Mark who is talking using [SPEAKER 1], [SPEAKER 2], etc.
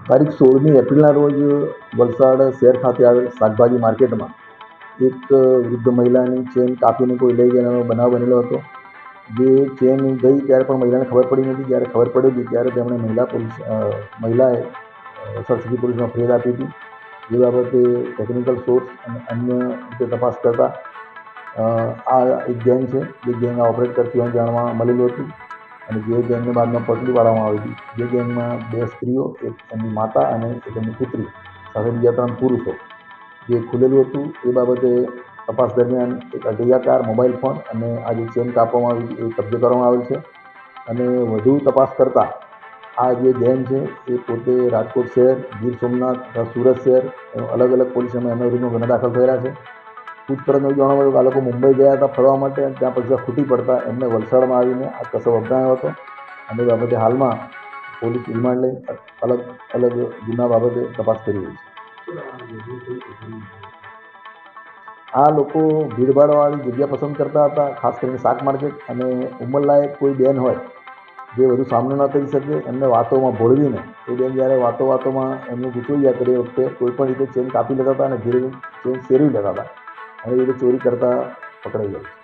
[SPEAKER 1] તારીખ સોળમી એપ્રિલના રોજ વલસાડ શહેર ખાતે આવેલ શાકભાજી માર્કેટમાં એક વૃદ્ધ મહિલાની ચેન કાપીને કોઈ લઈ ગયાનો બનાવ બનેલો હતો. જે ચેન ગઈ ત્યારે પણ મહિલાને ખબર પડી નથી જ્યારે ખબર પડેલી ત્યારે તેમણે મહિલા પોલીસ મહિલાએ સરસ્વતી પોલીસમાં ફરિયાદ આપી હતી. જે બાબતે ટેકનિકલ સોર્સ અને અન્ય રીતે તપાસ કરતા આ એક ગેંગ છે. જે ગેંગ આ ઓપરેટ કરતી હોવાનું જાણવા મળેલું હતું. અને જે ગેંગને બાદમાં પકડી પાડવામાં આવી હતી. જે ગેંગમાં બે સ્ત્રીઓ, એક એમની માતા અને એક એમની પુત્રી, સાથે બીજા ત્રણ પુરુષો. જે ખુલેલું હતું એ બાબતે તપાસ દરમિયાન એક અઢૈયા કાર મોબાઈલ ફોન અને આ જે ચેન કાપવામાં આવી એ કબજે કરવામાં આવેલ છે. અને વધુ તપાસ કરતાં આ જે ગેંગ છે એ પોતે રાજકોટ શહેર, ગીર સોમનાથ, સુરત શહેર અલગ અલગ પોલીસમાં એમના વિરુદ્ધમાં ગુના દાખલ થયેલા છે. એવું જાણવા મળ્યું આ લોકો મુંબઈ ગયા હતા ફરવા માટે અને ત્યાં પૈસા ખૂટી પડતા એમને વલસાડમાં આવીને આ કસબ અપનાવ્યો હતો. અને બાબતે હાલમાં પોલીસ રિમાન્ડ લઈ અલગ અલગ ગુના બાબતે તપાસ કરી રહી છે. આ લોકો ભીડભાડવાળી જગ્યા પસંદ કરતા હતા, ખાસ કરીને શાક માર્કેટ. અને ઉંમરલાયક કોઈ બેન હોય જે વધુ સામનો ન કરી શકે, એમને વાતોમાં ભોળવીને, એ બેન જ્યારે વાતો વાતોમાં એમને ગૂંચવાઈ ગયા, તે વખતે કોઈપણ રીતે ચેન કાપી લેતા હતા અને ધીરે ચેન શેરવી લેતા હતા. અને એ રીતે ચોરી કરતા પકડાઈ ગયા